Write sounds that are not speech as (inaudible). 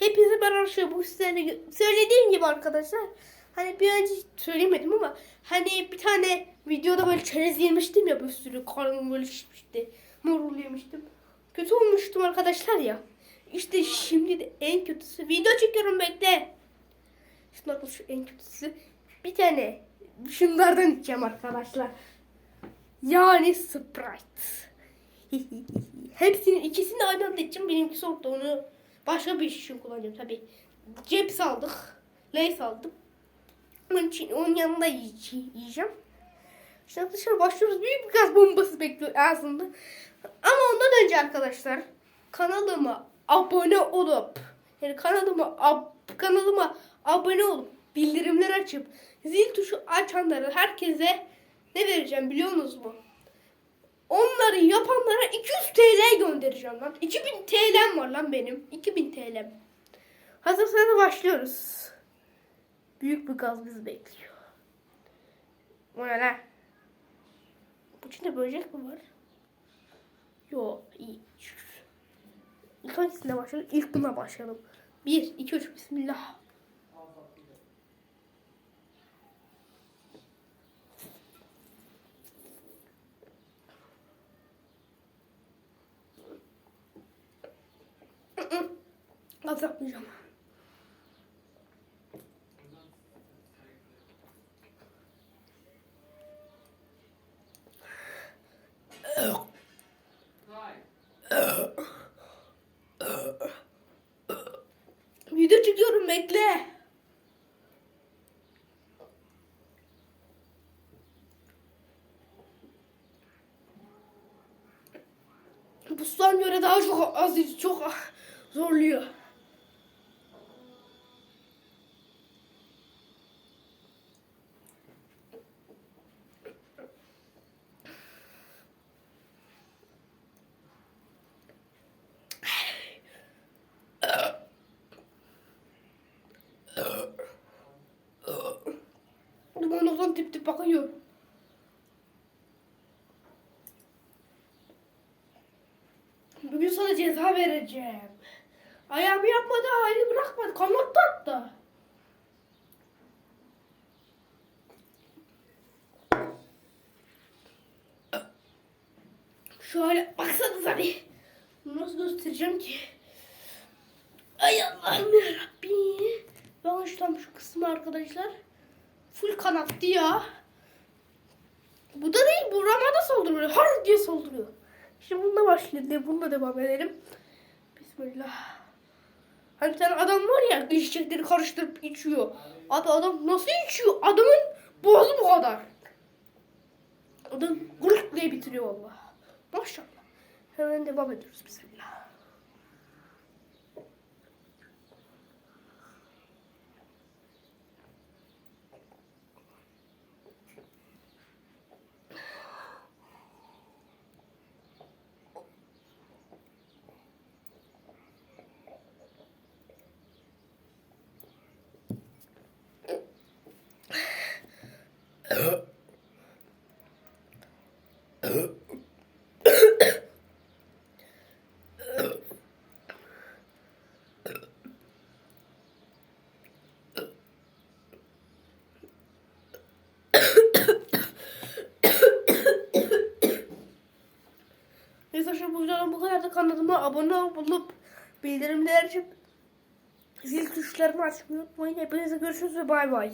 Hepinize ben arkadaşlar bu sizlerle gö- söylediğim gibi arkadaşlar. Hani bir önce söylemedim ama hani bir tane videoda böyle çerez yemiştim ya bir sürü karnım böyle şişmişti. Morul yemiştim. Kötü olmuştum arkadaşlar ya. İşte şimdi de en kötüsü. Video çekiyorum bekle. Şimdi arkadaşlar en kötüsü. Bir tane şunlardan içeceğim arkadaşlar. Yani Sprite. (laughs) Hepsinin ikisini aynı anda içeceğim. Benimki soğuktu onu başka bir iş için kullanacağım tabi. Cips aldık. Lays aldım. Onun için onun yanında yiye- yiyeceğim. İşte arkadaşlar başlıyoruz. Büyük bir gaz bombası bekliyor aslında. Ama ondan önce arkadaşlar kanalıma abone olup yani kanalıma ab- kanalıma abone olup bildirimler açıp zil tuşu açanlara herkese ne vereceğim biliyor musunuz mu? Onları yapanlara 200 TL göndereceğim lan. 2000 TL'm var lan benim. 2000 TL'm. Hazırsanız başlıyoruz. Büyük bir gaz bizi bekliyor. O ne lan? Bu içinde böcek mi var? Yo iyi. İlk hangisine başlayalım? İlk buna başlayalım. 1, 2, 3 Bismillah. Gaz yapmayacağım. Video çekiyorum bekle. Bu sudan göre daha çok az çok zorluyor. Tip tip bakıyor. Bugün sana ceza vereceğim. Ayağımı yapmadı, halini bırakmadı. Kanat attı. Şöyle baksanıza bir. Nasıl göstereceğim ki? Ay Allah'ım yarabbim. Ben şuradan şu kısmı arkadaşlar. Full kanattı ya. Bu da değil. Bu ramada saldırıyor. Har diye saldırıyor. Şimdi bununla başlayalım. Bununla devam edelim. Bismillah. Hani tane adam var ya içecekleri karıştırıp içiyor. Abi adam nasıl içiyor? Adamın boğazı bu kadar. Adam gurk diye bitiriyor valla. Maşallah. Hemen devam ediyoruz. Bismillah. Neyse arkadaşlar bu videodan bu kadar da kanalıma abone olup bildirimleri açıp zil tuşlarını açmayı unutmayın. Hepinize görüşürüz ve bay bay.